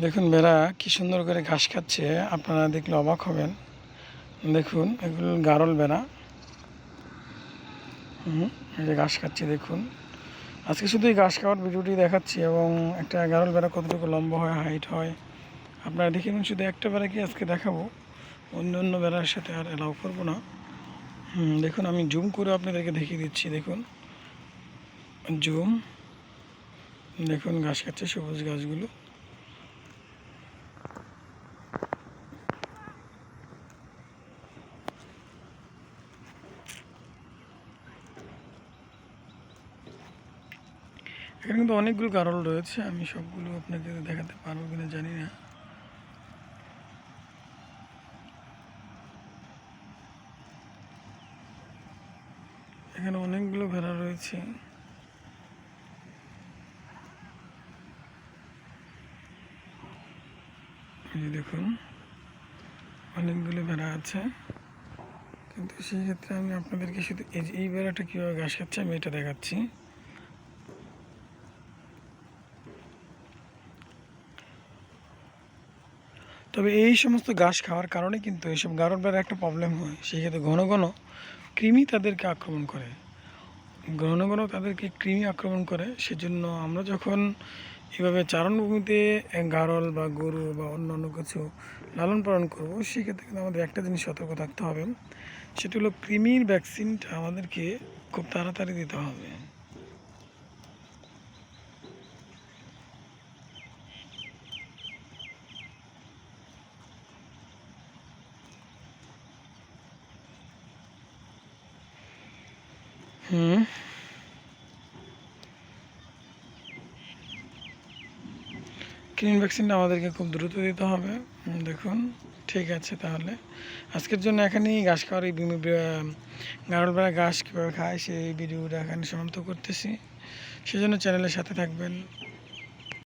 দেখুন বেড়া কি সুন্দর করে ঘাস খাচ্ছে, আপনারা দেখলে অবাক হবেন। দেখুন, এগুলো গারল বেড়া হুম, এই যে ঘাস খাচ্ছে, দেখুন। আজকে শুধু এই ঘাস খাওয়ার ভিডিওটি দেখাচ্ছি এবং একটা গারল বেড়া কতটুকু লম্বা হয়, হাইট হয়, আপনারা দেখে নিন। শুধু একটা বেড়াকে আজকে দেখাবো, অন্য অন্য বেড়ার সাথে আর এলাও করব না। হুম, দেখুন, আমি জুম করে আপনাদেরকে দেখিয়ে দিচ্ছি, দেখুন। জুম, দেখুন, ঘাস খাচ্ছে সবুজ গাছগুলো এখানে কিন্তু অনেকগুলো গারল রয়েছে, আমি সবগুলো আপনাকে দেখাতে পারব কিনা জানি না। এখানে অনেকগুলো ভেড়া রয়েছে। দেখুন, অনেকগুলো ভেড়া আছে। কিন্তু সেই ক্ষেত্রে আমি আপনাদেরকে শুধু এই ভেড়াটা কীভাবে ঘাস খাচ্ছে আমি এটা দেখাচ্ছি। তবে এই সমস্ত ঘাস খাওয়ার কারণে কিন্তু এইসব গারল বেড়ার একটা প্রবলেম হয়। সেই ক্ষেত্রে ঘন ঘন কৃমি তাদেরকে আক্রমণ করে। ঘন ঘন তাদেরকে কৃমি আক্রমণ করে। সেজন্য আমরা যখন এভাবে চারণভূমিতে গারল বা গরু বা অন্য অন্য কিছু লালন পালন করব, সেক্ষেত্রে কিন্তু আমাদের একটা জিনিস সতর্ক থাকতে হবে। সেটা হলো কৃমির ভ্যাকসিনটা আমাদেরকে খুব তাড়াতাড়ি দিতে হবে। হুম ক্লিন ভ্যাকসিনটা আমাদেরকে খুব দ্রুত দিতে হবে। দেখুন, ঠিক আছে তাহলে। আজকের জন্য এখানেই ঘাস খাওয়ার এই গারল বেড়া ঘাস কীভাবে খায় সেই ভিডিওটা এখানে সমাপ্ত করতেছি। সেজন্য চ্যানেলের সাথে থাকবেন।